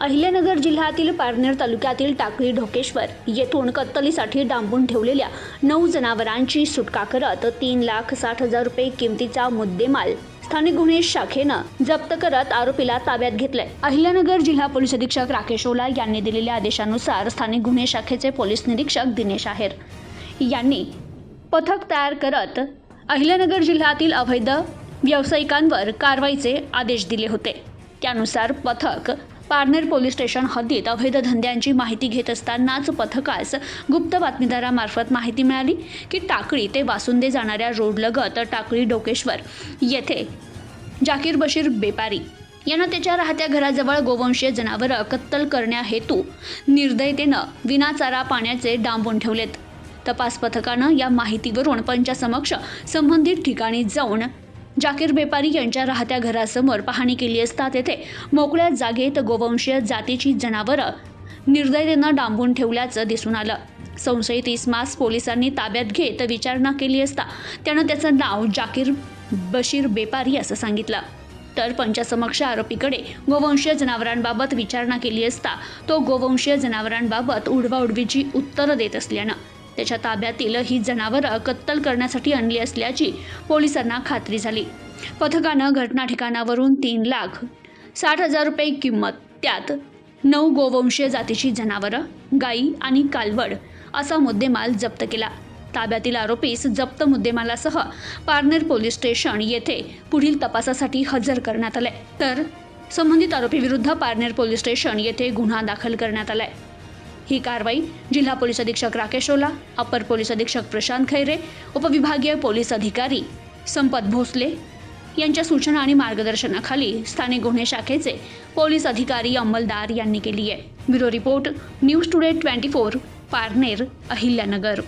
अहिल्यानगर जिल्ह्यातील पारनेर तालुक्यातील टाकळी ढोकेश्वर येथून कत्तलीसाठी डांबून ठेवलेल्या नऊ जनावरांची सुटका करत तीन लाख साठ हजार रुपये किमतीचा मुद्देमाल स्थानिक गुन्हे शाखेनं जप्त करत आरोपीला ताब्यात घेतलंय. अहिल्यानगर जिल्हा पोलीस अधीक्षक राकेश ओला यांनी दिलेल्या आदेशानुसार स्थानिक गुन्हे शाखेचे पोलीस निरीक्षक दिनेश आहेर यांनी पथक तयार करत अहिल्यानगर जिल्ह्यातील अवैध व्यावसायिकांवर कारवाईचे आदेश दिले होते. त्यानुसार पथक पारनेर पोलीस स्टेशन हद्दीत अवैध धंद्यांची माहिती घेत असतानाच पथकास गुप्त बातमीदारामार्फत माहिती मिळाली की टाकळी ते वासुंदे जाणाऱ्या रोडलगत टाकळी डोकेश्वर येथे जाकीर बशीर बेपारी यांना त्याच्या राहत्या घराजवळ गोवंशीय जनावरं कत्तल करण्या हेतू निर्दयतेनं विनाचारा पाण्याचे डांबून ठेवलेत. तपास पथकानं या माहितीवरून पंचासमक्ष संबंधित ठिकाणी जाऊन जाकीर बेपारी यांच्या राहत्या घरासमोर पाहणी केली असता तेथे मोकळ्या जागेत गोवंशीय जातीची जनावरं निर्दयतेनं डांबून ठेवल्याचं दिसून आलं. संशयित इस्मास पोलिसांनी ताब्यात घेत विचारणा केली असता त्यानं त्याचं नाव जाकीर बशीर बेपारी असं सांगितलं. तर पंचासमक्ष आरोपीकडे गोवंशीय जनावरांबाबत विचारणा केली असता तो गोवंशीय जनावरांबाबत उडवाउडवीची उत्तरं देत असल्यानं त्याच्या ताब्यातील ही जनावरं कत्तल करण्यासाठी आणली असल्याची पोलिसांना खात्री झाली. पथकानं घटना ठिकाणावरून तीन लाख साठ हजार रुपये किंमत त्यात नऊ गोवंशीय जातीची जनावरं गाई आणि कालवड असा मुद्देमाल जप्त केला. ताब्यातील आरोपीस जप्त मुद्देमालासह पारनेर पोलीस स्टेशन येथे पुढील तपासासाठी हजर करण्यात आले तर संबंधित आरोपीविरुद्ध पारनेर पोलीस स्टेशन येथे गुन्हा दाखल करण्यात आलाय. ही कारवाई जिल्हा पोलीस अधीक्षक राकेश ओला अपर पोलीस अधीक्षक प्रशांत खैरे उपविभागीय पोलीस अधिकारी संपत भोसले यांच्या सूचना आणि मार्गदर्शनाखाली स्थानिक गुन्हे शाखेचे पोलीस अधिकारी अंमलदार यांनी केली आहे. Bureau report news today twenty four Parner Ahilyanagar.